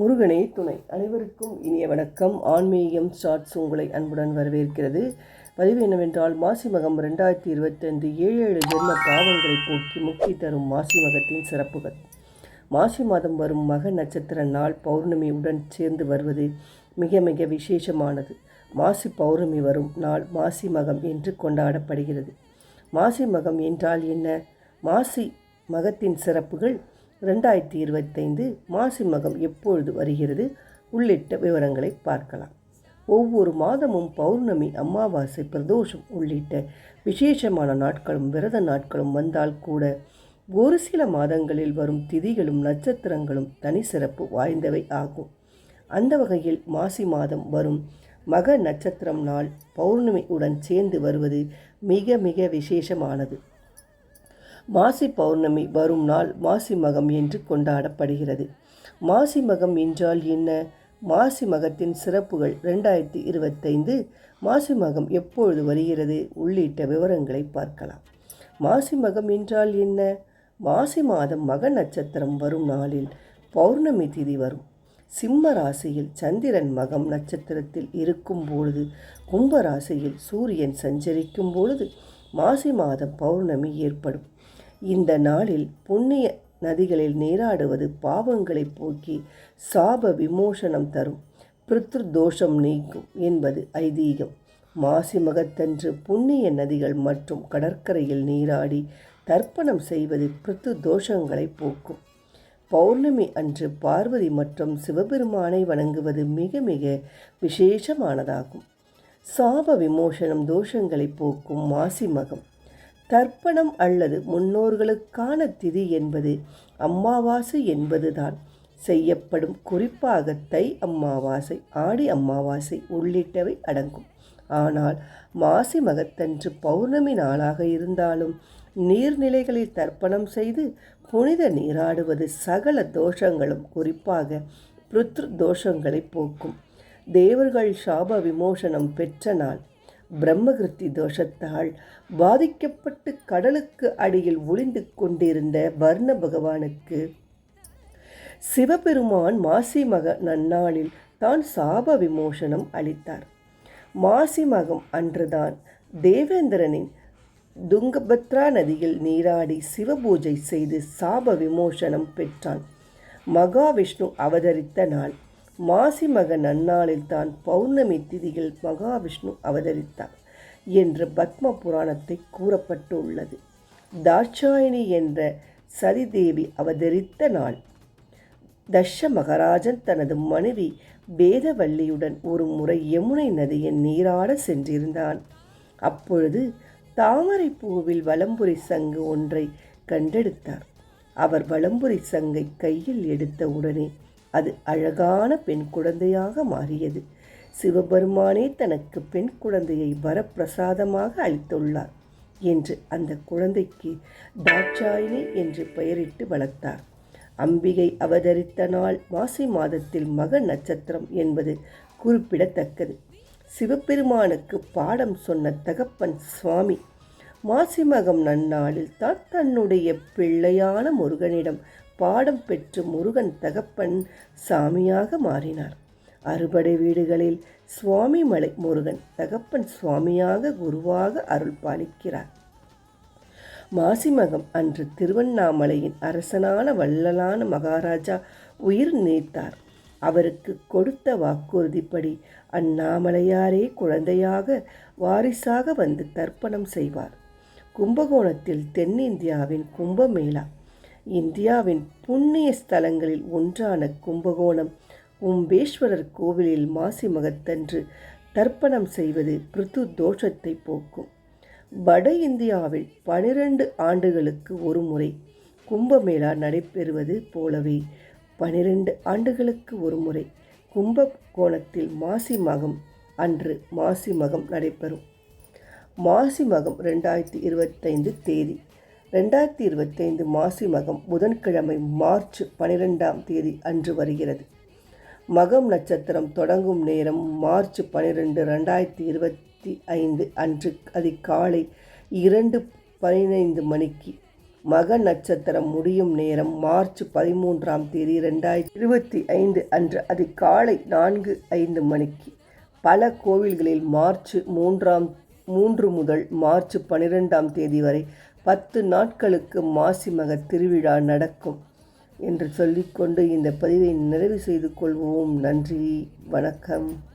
முருகனே துணை. அனைவருக்கும் இனிய வணக்கம். ஆன்மீகம் ஷார்ட்ஸ் உங்களை அன்புடன் வரவேற்கிறது. பதிவு என்னவென்றால் மாசி மகம் ரெண்டாயிரத்தி இருபத்தைந்து ஏழு ஏழு ஜென்ம பாவங்களை போக்கி முக்தி தரும் மாசி மகத்தின் சிறப்புகள். மாசி மாதம் வரும் மக நட்சத்திர நாள் பௌர்ணமியுடன் சேர்ந்து வருவது மிக மிக விசேஷமானது. மாசி பௌர்ணமி வரும் நாள் மாசி மகம் என்று கொண்டாடப்படுகிறது. மாசி மகம் என்றால் என்ன? மாசி மகத்தின் சிறப்புகள் ரெண்டாயிரத்தி இருபத்தைந்து மாசி மகம் எப்பொழுது வருகிறது? உள்ளிட்ட விவரங்களை பார்க்கலாம். ஒவ்வொரு மாதமும் பௌர்ணமி அமாவாசை பிரதோஷம் உள்ளிட்ட விசேஷமான நாட்களும் விரத நாட்களும் வந்தால் கூட ஒரு சில மாதங்களில் வரும் திதிகளும் நட்சத்திரங்களும் தனி சிறப்பு வாய்ந்தவை ஆகும். அந்த வகையில் மாசி மாதம் வரும் மக நட்சத்திரம் நாள் பௌர்ணமியுடன் சேர்ந்து வருவது மிக மிக விசேஷமானது. மாசி பௌர்ணமி வரும் நாள் மாசி மகம் என்று கொண்டாடப்படுகிறது. மாசி மகம் என்றால் என்ன? மாசி மகத்தின் சிறப்புகள் ரெண்டாயிரத்தி இருபத்தைந்து மாசி மகம் எப்பொழுது வருகிறது? உள்ளிட்ட விவரங்களை பார்க்கலாம். மாசி மகம் என்றால் என்ன? மாசி மாதம் மக நட்சத்திரம் வரும் நாளில் பௌர்ணமி திதி வரும். சிம்ம ராசியில் சந்திரன் மகம் நட்சத்திரத்தில் இருக்கும் பொழுது கும்ப ராசியில் சூரியன் சஞ்சரிக்கும் பொழுது மாசி மாதம் பௌர்ணமி ஏற்படும். இந்த நாளில் புண்ணிய நதிகளில் நீராடுவது பாவங்களை போக்கி சாப விமோசனம் தரும். பித்ரு தோஷம் நீக்கும் என்பது ஐதீகம். மாசி மகத்தன்று புண்ணிய நதிகள் மற்றும் கடற்கரையில் நீராடி தர்ப்பணம் செய்வது பிரித்து தோஷங்களை போக்கும். பௌர்ணமி அன்று பார்வதி மற்றும் சிவபெருமானை வணங்குவது மிக மிக விசேஷமானதாகும். சாப விமோசனம் தோஷங்களை போக்கும் மாசி மகம். தர்ப்பணம் அல்லது முன்னோர்களுக்கான திதி என்பது அம்மாவாசை என்பதுதான். செய்யப்படும் குறிப்பாக தை அம்மாவாசை ஆடி அம்மாவாசை உள்ளிட்டவை அடங்கும். ஆனால் மாசி மகத்தன்று பௌர்ணமி நாளாக இருந்தாலும் நீர்நிலைகளில் தர்ப்பணம் செய்து புனித நீராடுவது சகல தோஷங்களும் குறிப்பாக பிருத்ரு தோஷங்களை போக்கும். தேவர்கள் சாப விமோசனம் பெற்ற நாள். பிரம்மகிருத்தி தோஷத்தால் பாதிக்கப்பட்டு கடலுக்கு அடியில் ஒளிந்து கொண்டிருந்த வர்ண பகவானுக்கு சிவபெருமான் மாசி மக நன்னாளில் தான் சாப விமோசனம் அளித்தார். மாசி மகம் அன்றுதான் தேவேந்திரனின் துங்கபத்ரா நதியில் நீராடி சிவபூஜை செய்து சாப விமோசனம் பெற்றான். மகாவிஷ்ணு அவதரித்த நாள். மாசி மக நன்னாளில் தான் பௌர்ணமி திதியில் மகாவிஷ்ணு அவதரித்தார் என்று பத்ம புராணத்தை கூறப்பட்டுள்ளது. தாட்சாயணி என்ற சதிதேவி அவதரித்த நாள். தஷ மகராஜன் தனது மனைவி வேதவல்லியுடன் ஒரு முறை யமுனை நதியின் நீராட சென்றிருந்தான். அப்பொழுது தாமரை பூவில் வலம்புரி சங்கு ஒன்றை கண்டெடுத்தார். அவர் வலம்புரி சங்கை கையில் எடுத்த உடனே அது அழகான பெண் குழந்தையாக மாறியது. சிவபெருமானே தனக்கு பெண் குழந்தையை வரப்பிரசாதமாக அளித்துள்ளார் என்று அந்த குழந்தைக்கு தாட்சாயினி என்று பெயரிட்டு வளர்த்தார். அம்பிகை அவதரித்த நாள் மாசி மாதத்தில் மக நட்சத்திரம் என்பது குறிப்பிடத்தக்கது. சிவபெருமானுக்கு பாடம் சொன்ன தகப்பன் சுவாமி மாசிமகம் நன்னாளில் தான் தன்னுடைய பிள்ளையான முருகனிடம் பாடம் பெற்று முருகன் தகப்பன் சாமியாக மாறினார். அறுபடை வீடுகளில் சுவாமி மலை முருகன் தகப்பன் சுவாமியாக குருவாக அருள் பாலிக்கிறார். மாசிமகம் அன்று திருவண்ணாமலையின் அரசனான வள்ளலான மகாராஜா உயிர் நீத்தார். அவருக்கு கொடுத்த வாக்குறுதிப்படி அண்ணாமலையாரே குழந்தையாக வாரிசாக வந்து தர்ப்பணம் செய்வார். கும்பகோணத்தில் தென்னிந்தியாவின் கும்பமேளா இந்தியாவின் புண்ணிய ஸ்தலங்களில் ஒன்றான கும்பகோணம் கும்பேஸ்வரர் கோவிலில் மாசி மகத்தன்று தர்ப்பணம் செய்வது பிருத்து தோஷத்தை போக்கும். வட இந்தியாவில் பனிரெண்டு ஆண்டுகளுக்கு ஒரு முறை கும்பமேளா நடைபெறுவது போலவே பனிரெண்டு ஆண்டுகளுக்கு ஒரு முறை கும்பகோணத்தில் மாசி மகம் அன்று மாசி மகம் நடைபெறும். மாசி மகம் ரெண்டாயிரத்தி இருபத்தைந்து தேதி ரெண்டாயிரத்தி இருபத்தைந்து மாசி மகம் புதன்கிழமை மார்ச் பனிரெண்டாம் தேதி அன்று வருகிறது. மகம் நட்சத்திரம் தொடங்கும் நேரம் மார்ச் பனிரெண்டு ரெண்டாயிரத்தி இருபத்தி ஐந்து அன்று அதிகாலை இரண்டு பதினைந்து மணிக்கு. மக நட்சத்திரம் முடியும் நேரம் மார்ச் பதிமூன்றாம் தேதி ரெண்டாயிரத்தி இருபத்தி ஐந்து அன்று அதிகாலை நான்கு ஐந்து மணிக்கு. பல கோவில்களில் மார்ச் மூன்றாம் மூன்று முதல் மார்ச் பன்னிரெண்டாம் தேதி வரை பத்து நாட்களுக்கு மாசி மக திருவிழா நடக்கும் என்று சொல்லிக்கொண்டு இந்த பதிவை நிறைவு செய்து கொள்வோம். நன்றி. வணக்கம்.